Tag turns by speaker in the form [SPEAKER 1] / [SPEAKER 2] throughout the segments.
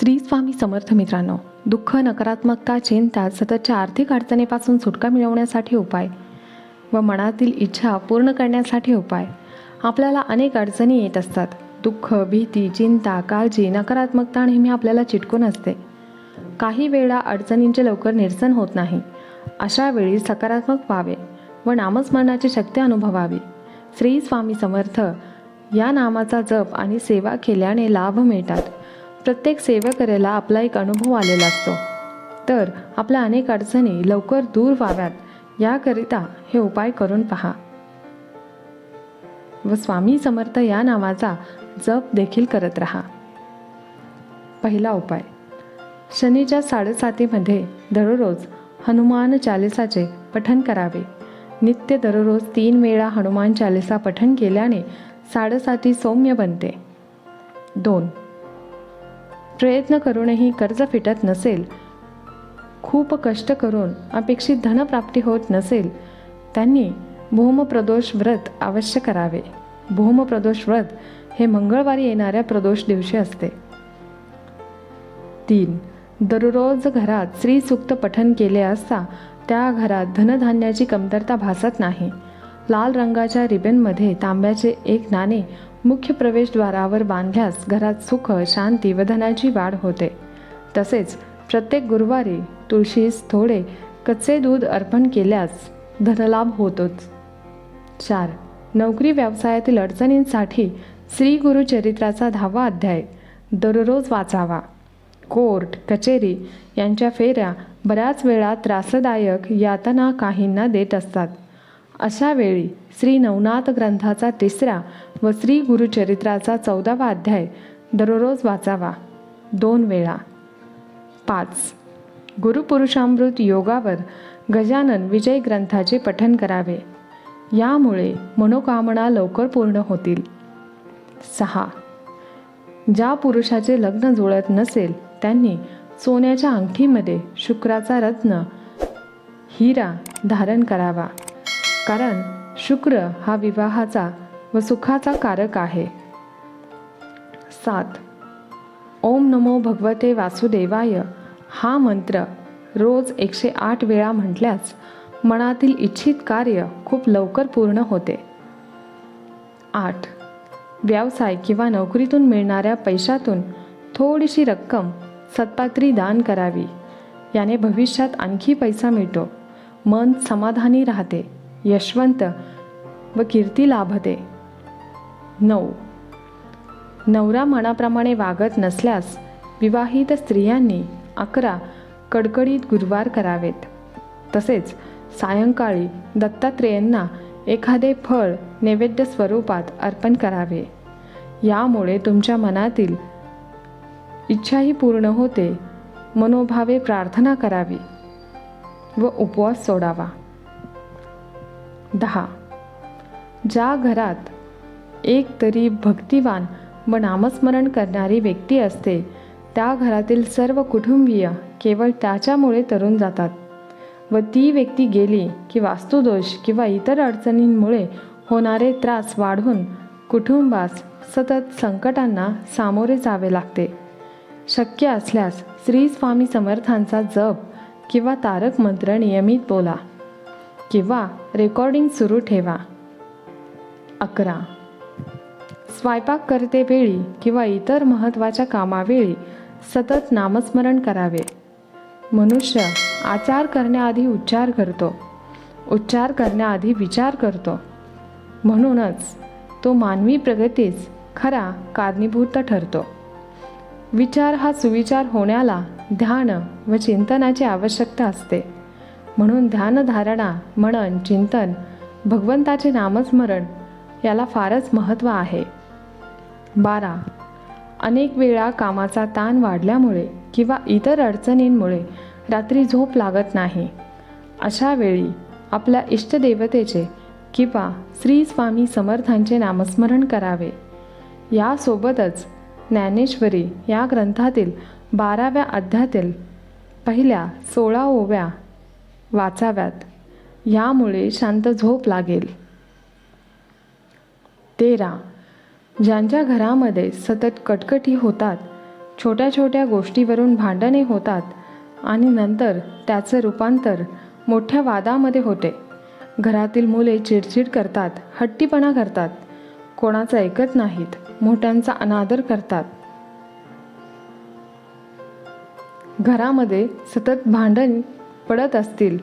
[SPEAKER 1] श्री स्वामी समर्थ मित्रांनो दुःख नकारात्मकता चिंता सततच्या आर्थिक अडचणीपासून सुटका मिळवण्यासाठी उपाय व मनातील इच्छा पूर्ण करण्यासाठी उपाय. आपल्याला अनेक अडचणी येत असतात. दुःख भीती चिंता काळजी नकारात्मकता नेहमी आपल्याला चिटकून असते. काही वेळा अडचणींचे लवकर निरसन होत नाही. अशा वेळी सकारात्मक व्हावे व नामस्मरणाची शक्ती अनुभवावी. श्री स्वामी समर्थ या नामाचा जप आणि सेवा केल्याने लाभ मिळतात. प्रत्येक सेवकऱ्याला आपला एक अनुभव आलेला असतो. तर आपल्या अनेक अडचणी लवकर दूर व्हाव्यात याकरिता हे उपाय करून पहा. व स्वामी समर्थ या नावाचा जप देखील करत राहा. पहिला उपाय. शनीच्या साडेसातीमध्ये दररोज हनुमान चालिसाचे पठण करावे. नित्य दररोज तीन वेळा हनुमान चालिसा पठण केल्याने साडेसाती सौम्य बनते. दोन. प्रयत्न करूनही कर्ज फिटत नसेल. खूप कष्ट करून अपेक्षित धनप्राप्ती होत नसेल त्यांनी भूमप्रदोष व्रत अवश्य करावे. भूमप्रदोष व्रत हे मंगळवारी येणाऱ्या प्रदोष दिवशी असते. तीन दररोज घरात स्त्रीसुक्त पठन केले असता त्या घरात धनधान्याची कमतरता भासत नाही. लाल रंगाच्या रिबनमध्ये तांब्याचे एक नाणे मुख्य प्रवेशद्वारावर बांधल्यास घरात सुख शांती व धनाची वाढ होते. तसेच प्रत्येक गुरुवारी तुळशीस थोडे कच्चे दूध अर्पण केल्यास धनलाभ होतोच. चार. नोकरी व्यवसायातील अडचणींसाठी श्री गुरुचरित्राचा दहावा अध्याय. दररोज वाचावा. कोर्ट कचेरी यांच्या फेऱ्या बऱ्याच वेळा त्रासदायक यातना काहींना देत असतात. अशा वेळी श्री नवनाथ ग्रंथाचा तिसरा व श्री गुरुचरित्राचा चौदावा अध्याय दररोज वाचावा. दोन वेळा. पाच. गुरुपुरुषामृत योगावर गजानन विजय ग्रंथाचे पठन करावे. यामुळे मनोकामना लवकर पूर्ण होतील. सहा. ज्या पुरुषाचे लग्न जुळत नसेल त्यांनी सोन्याच्या अंगठीमध्ये शुक्राचा रत्न हिरा धारण करावा. कारण शुक्र हा विवाहाचा व सुखाचा कारक आहे. सात. ओम नमो भगवते वासुदेवाय. हा मंत्र रोज एकशे आठ वेळा म्हटल्यास मनातील इच्छित कार्य खूप लवकर पूर्ण होते. आठ. व्यवसाय किंवा नोकरीतून मिळणाऱ्या पैशातून थोडीशी रक्कम सत्पात्री दान करावी. याने भविष्यात आणखी पैसा मिळतो. मन समाधानी राहते. यशवंत व कीर्ती लाभते. नऊ. नवरा मनाप्रमाणे वागत नसल्यास विवाहित स्त्रियांनी अकरा कडकडीत गुरुवार करावेत. तसेच सायंकाळी दत्तात्रेयांना एखादे फळ नैवेद्य स्वरूपात अर्पण करावे. यामुळे तुमच्या मनातील इच्छाही पूर्ण होते मनोभावे प्रार्थना करावी व उपवास सोडावा. दहा. ज्या घरात एक तरी भक्तिवान व नामस्मरण करणारी व्यक्ती असते त्या घरातील सर्व कुटुंबीय केवळ त्याच्यामुळे तरुण जातात व ती व्यक्ती गेली की वास्तुदोष किंवा इतर अडचणींमुळे होणारे त्रास वाढून कुटुंबास सतत संकटांना सामोरे जावे लागते. शक्य असल्यास श्री स्वामी समर्थांचा जप किंवा तारक मंत्र नियमित बोला. किंवा रेकॉर्डिंग सुरू ठेवा. अकरा. स्वयंपाक करतेवेळी किंवा इतर महत्त्वाच्या कामावेळी सतत नामस्मरण करावे. मनुष्य आचार करण्याआधी उच्चार करतो. उच्चार करण्याआधी विचार करतो. म्हणूनच तो मानवी प्रगतीस खरा कारणीभूत ठरतो. विचार हा सुविचार होण्याला ध्यान व चिंतनाची आवश्यकता असते. म्हणून ध्यानधारणा मनन चिंतन भगवंताचे नामस्मरण याला फारच महत्त्व आहे. बारा. अनेक वेळा कामाचा ताण वाढल्यामुळे किंवा इतर अडचणींमुळे रात्री झोप लागत नाही. अशा वेळी आपल्या इष्टदेवतेचे किंवा श्री स्वामी समर्थांचे नामस्मरण करावे. यासोबतच ज्ञानेश्वरी या ग्रंथातील बाराव्या अध्यातील पहिल्या सोळा ओव्या वाचाव्यात. यामुळे शांत झोप लागेल. तेरा. ज्यांच्या घरामध्ये सतत कटकटी होतात छोट्या छोट्या गोष्टीवरून भांडणे होतात आणि नंतर त्याचं रूपांतर मोठ्या वादामध्ये होते. घरातील मुले चिडचिड करतात हट्टीपणा करतात. कोणाचं ऐकत नाहीत मोठ्यांचा अनादर करतात. घरामध्ये सतत भांडण पडत असतील.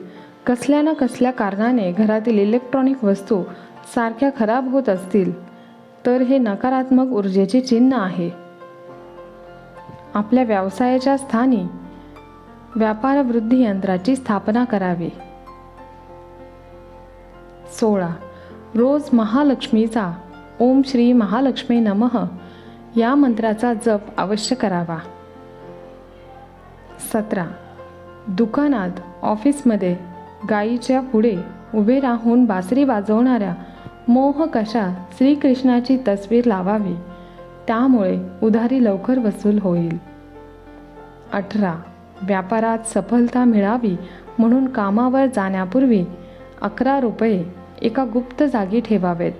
[SPEAKER 1] कसल्या ना कसल्या कारणाने घरातील इलेक्ट्रॉनिक वस्तू सारख्या खराब होत असतील. तर हे नकारात्मक ऊर्जेचे चिन्ह आहे. आपल्या व्यवसायाच्या स्थानी व्यापार वृद्धी यंत्राची स्थापना करावी. सोळा. रोज महालक्ष्मीचा ओम श्री महालक्ष्मी नमः या मंत्राचा जप अवश्य करावा. सतरा. दुकानात ऑफिसमध्ये गायीच्या पुढे उभे राहून बासरी वाजवणाऱ्या मोहक अशा श्रीकृष्णाची तस्वीर लावावी त्यामुळे उधारी लवकर वसूल होईल. अठरा. व्यापारात सफलता मिळावी म्हणून कामावर जाण्यापूर्वी अकरा रुपये एका गुप्त जागी ठेवावेत.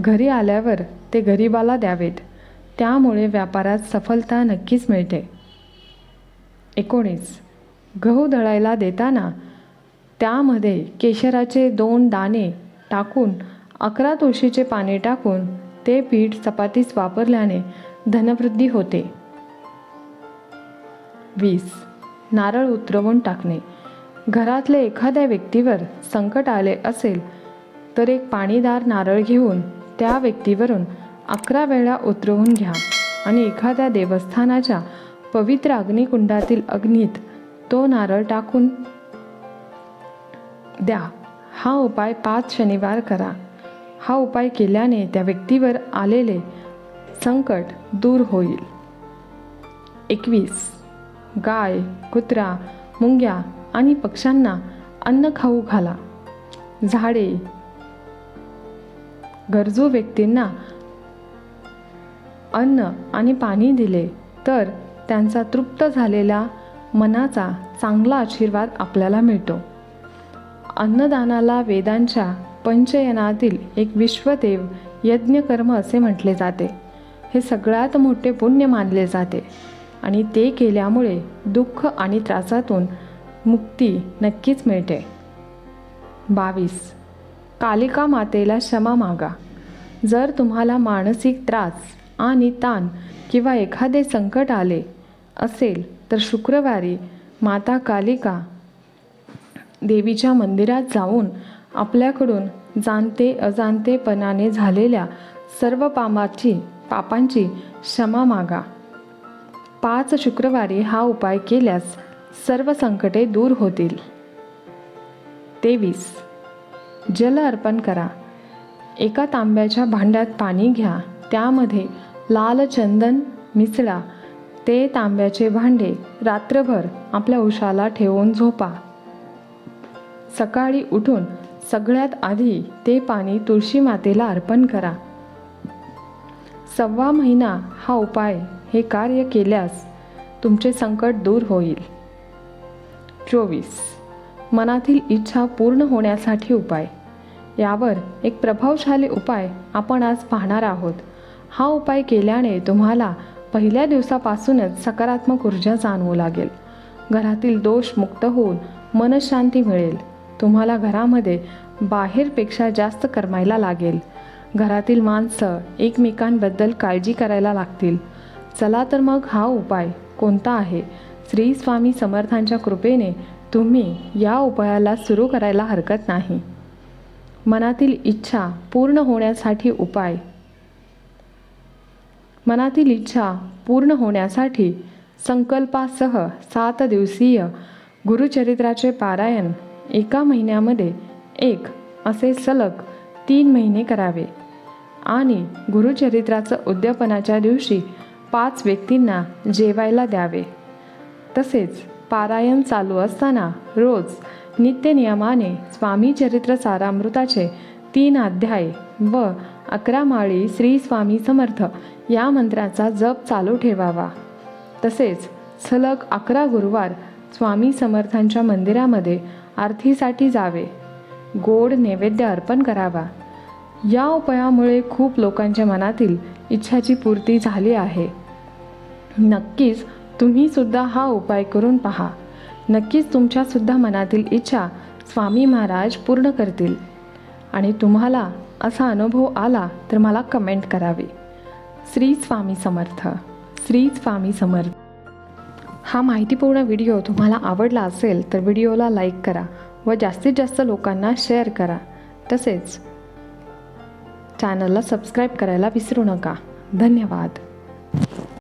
[SPEAKER 1] घरी आल्यावर ते गरिबाला द्यावेत. त्यामुळे व्यापारात सफलता नक्कीच मिळते. एकोणीस. गहू दळायला देताना त्यामध्ये केशराचे दोन दाणे टाकून अकरा तुळशीचे पाने टाकून ते पीठ चपातीस वापरल्याने धनवृद्धी होते. वीस. नारळ उतरवून टाकणे. घरातल्या एखाद्या व्यक्तीवर संकट आले असेल तर एक पाणीदार नारळ घेऊन त्या व्यक्तीवरून अकरा वेळा उतरवून घ्या आणि एखाद्या देवस्थानाच्या पवित्र अग्निकुंडातील अग्नीत तो नारळ टाकून द्या. हा उपाय पाच शनिवार करा. हा उपाय केल्याने त्या व्यक्तीवर आलेले संकट दूर होईल. एकवीस. गाय कुत्रा मुंग्या आणि पक्ष्यांना अन्न खाऊ घाला. झाडे. गरजू व्यक्तींना अन्न आणि पाणी दिले तर त्यांचा तृप्त झालेला मनाचा चांगला आशीर्वाद आपल्याला मिळतो. अन्नदानाला वेदांच्या पंचयनातील एक विश्वदेव यज्ञकर्म असे म्हटले जाते. हे सगळ्यात मोठे पुण्य मानले जाते आणि ते केल्यामुळे दुःख आणि त्रासातून मुक्ती नक्कीच मिळते. बावीस. कालिका मातेला क्षमा मागा. जर तुम्हाला मानसिक त्रास आणि ताण किंवा एखादे संकट आले असेल तर शुक्रवारी माता कालिका देवीच्या मंदिरात जाऊन आपल्याकडून जाणते अजाणतेपणाने झालेल्या सर्व पामाची पापांची क्षमा मागा. पाच शुक्रवारी हा उपाय केल्यास सर्व संकटे दूर होतील. तेवीस. जल अर्पण करा. एका तांब्याच्या भांड्यात पाणी घ्या. त्यामध्ये लाल चंदन मिसळा. ते तांब्याचे भांडे रात्रभर आपल्या उशाला ठेवून झोपा. सकाळी उठून सगळ्यात आधी ते पाणी तुळशी मातेला अर्पण करा. सव्वा महिना हा उपाय हे कार्य केल्यास तुमचे संकट दूर होईल. चोवीस. मनातील इच्छा पूर्ण होण्यासाठी उपाय. यावर एक प्रभावशाली उपाय आपण आज पाहणार आहोत. हा उपाय केल्याने तुम्हाला पहिल्या दिवसापासूनच सकारात्मक ऊर्जा जाणवू लागेल. घरातील दोष मुक्त होऊन मनशांती मिळेल. तुम्हाला घरामध्ये बाहेरपेक्षा जास्त करमायला लागेल. घरातील माणसं एकमेकांबद्दल काळजी करायला लागतील. चला तर मग हा उपाय कोणता आहे? श्री स्वामी समर्थांच्या कृपेने तुम्ही या उपायाला सुरू करायला हरकत नाही. मनातील इच्छा पूर्ण होण्यासाठी उपाय मनातील इच्छा पूर्ण होण्यासाठी संकल्पासह सात दिवसीय गुरुचरित्राचे पारायण एका महिन्यामध्ये एक असे सलग तीन महिने करावे. आणि गुरुचरित्राचं उद्यापनाच्या दिवशी पाच व्यक्तींना जेवायला द्यावे. तसेच पारायण चालू असताना रोज नित्यनियमाने स्वामी चरित्र सारामृताचे तीन अध्याय व अकरा माळी श्री स्वामी समर्थ या मंत्राचा जप चालू ठेवावा. तसेच सलग अकरा गुरुवार स्वामी समर्थांच्या मंदिरामध्ये आरतीसाठी जावे. गोड नैवेद्य अर्पण करावा. या उपायामुळे खूप लोकांच्या मनातील इच्छाची पूर्ती झाली आहे. नक्कीच तुम्हीसुद्धा हा उपाय करून पहा. नक्कीच तुमच्यासुद्धा मनातील इच्छा स्वामी महाराज पूर्ण करतील. आणि तुम्हाला असा अनुभव आला तर मला कमेंट करावी. श्री स्वामी समर्थ श्री स्वामी समर्थ. हा माहितीपूर्ण व्हिडिओ तुम्हाला आवडला असेल तर व्हिडिओला लाईक करा व जास्तीत जास्त लोकांना शेअर करा. तसेच चॅनलला सबस्क्राईब करायला विसरू नका. धन्यवाद.